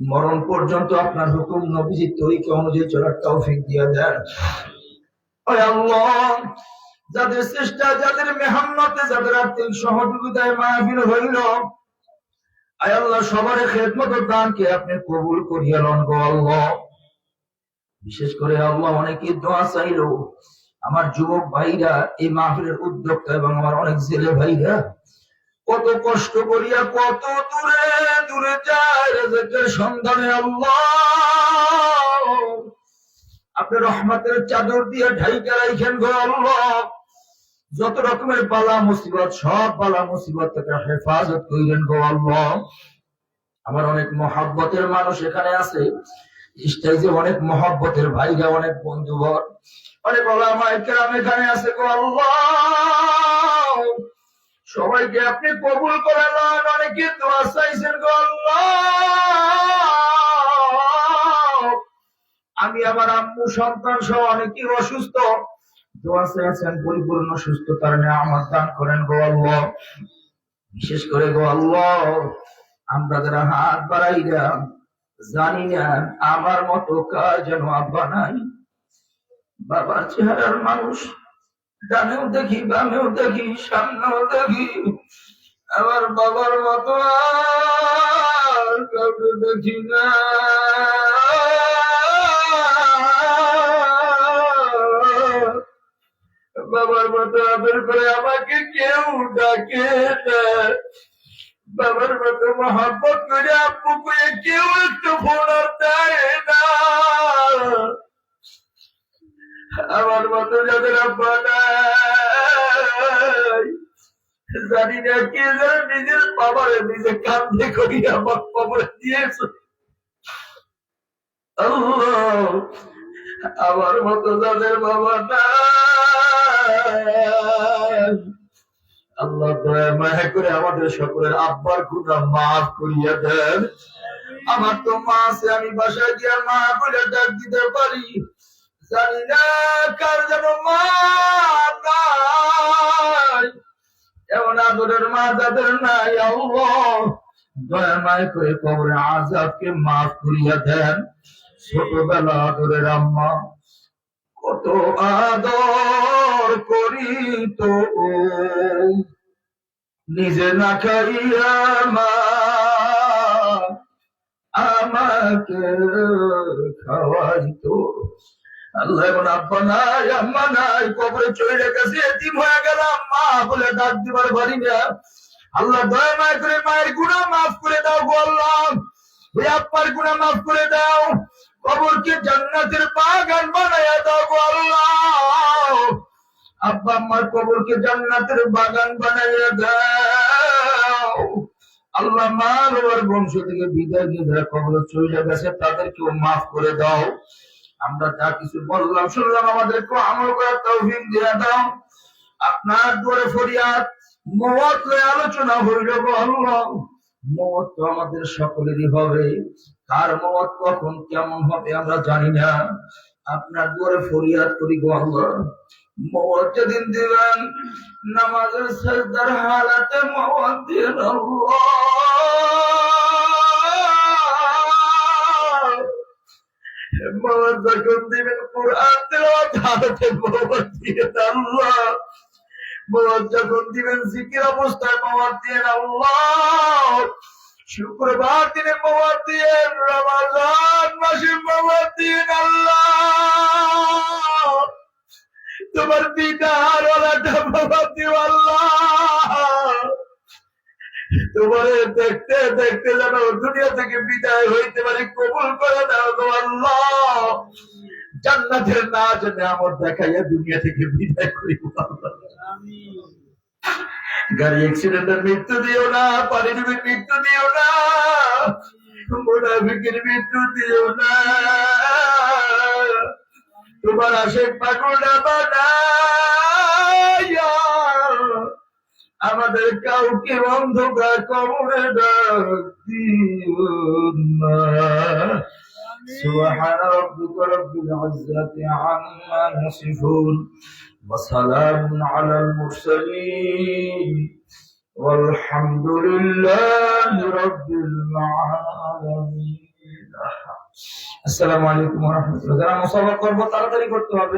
মরণ পর্যন্ত আপনার হুকুম নবীজির তরিকা অনুযায়ী চলার তৌফিক দিয়ে দেন। যাদের চেষ্টা, যাদের মেহান্নতে যাদের আর্থিক সহযোগিতায় মাহফিল হইল, আয় আল্লাহ, সবার খেদমত দানকে আপনি কবুল করিয়া লন গো আল্লাহ। বিশেষ করে আল্লাহ অনেকে দোয়া চাইলো, আমার যুবক ভাইরা, এই মাহফিলের উদ্যোক্তা এবং আমার অনেক জেলে ভাইরা কত কষ্ট করিয়া কত দূরে দূরে যায় সন্ধানে আপনি রহমতের চাদর দিয়ে ঢাইকা রাইখেন গো আল্লাহ। যত রকমের বালা মুসিবত, সব বালা মুসিবত থেকে হেফাজত করিলেন গো আল্লাহ। আমার অনেক মহাব্বতের মানুষ এখানে আছে। স্টেজে অনেক মহাব্বতের ভাইরা, অনেক বন্ধুবর, অনেক ওলামায়ে কেরাম এখানে আছে গো আল্লাহ। সবাইকে আপনি কবুল করে নেন অনেকে দোয়া চাইছেন আমি আমার আম্মু, সন্তান সহ অনেকেই অসুস্থ। দোয়া চেয়েছেন পরিপূর্ণ সুস্থতার আমার দান করেন গো আল্লাহ। বিশেষ করে গো আল্লাহ, আমরা যারা হাত বাড়াইরা জানি না আমার মতো কাজ যেন আব্বা নাই। বাবার চেহারার মানুষ ডানেও দেখি বামেও দেখি সামনেও দেখি, আমার বাবার মতো কাউকে দেখি না। বাবার মতো আদর করে আমাকে কেউ ডাকে না। বাবার মতো মহাব্বত করে আব্বু করে কেউ একটু ফোন দেয় না। আমার মতো যাদের আব্বা নাই জানি না কে নিজের নিজে কান্দে করি আমার দিয়েছে। আমার মতো যাদের বাবা আল্লাহ মায়া করে আমাদের সকলের আব্বার গুণা মাফ করিয়া দেন। আমার তো মা আছে, আমি বাসায় গিয়ে মা বলে ডাক দিতে পারি। জানি না কার যেন মা নাই এমন আদরের মা যাদের নাই, আল্লাহ। দয়া মায় করে কবরে আজাবকে মাফ করিয়া দেন। ছোটবেলা আদরের আম্মা, কত আদর করি তো নিজে না খাইয়া মা, আমাকে খাওয়াইতো। আল্লাহ চলে হয়ে গেলাম। মা বলে আল্লাহ মায় করে মায়ের করে দাও মাফ করে দাও। জান্নাতের বাগান বানায়া দাও গো আল্লাহ। আব্বা আম্মার কবরকে জান্নাতের বাগান বানাইয়া দাও। আল্লাহ মা বংশ থেকে বিদায় দিয়ে যারা কবর চলে গেছে, তাদেরকেও মাফ করে দাও। আমরা যা কিছু বললাম, শুনলাম আমাদেরকে আমল করার তৌফিক দিয়ে দাও। আপনার দরে ফরিয়াদ মত আলোচনা হইল আল্লাহ। মত তো আমাদের সকলেরই হবে। কার মত কখন, কেমন হবে আমরা জানি না। আপনার দুয়ারে ফরিয়াদ করি গো আল্লাহ। মত যেদিন দিবেন, নামাজের সেজদার হালাতে মত দিন আল্লাহ। মত যখন দিবেন? কোরআন তেলাওয়াত হালাতে মত দিয়ে আল্লাহ। যখন দিবেন? জিকির অবস্থায় মত দিয়ে আল্লাহ। শুক্রবার দিনে মত দিয়ে রমাজান মাসে মত দিয়ে আল্লাহ। তোমার বিদার ওলাটা বাবা দিও আল্লাহ। তোমারে দেখতে দেখতে যেন দুনিয়া থেকে বিদায় হইতে পারে, কবুল করে দাও গো আল্লাহ। জান্নাতের না জেনে আমার দেখাইয়া দুনিয়া থেকে বিদায় আল্লাহ গাড়ি অ্যাক্সিডেন্টের মৃত্যু দিও না পানির মৃত্যু দিও না মোনাফিকের মৃত্যু দিও না। তোমার আশেক পাকুড়া বানাইয়া আমাদের কাউকে অন্ধকার কবরে ডাক দিও না। سبحان ربك رب العزة عما يصفون وسلام على المرسلين والحمد لله رب العالمين আসসালামু আলাইকুম রহমতুল্লাহ যারা মুসাফা করবো তাড়াতাড়ি করতে হবে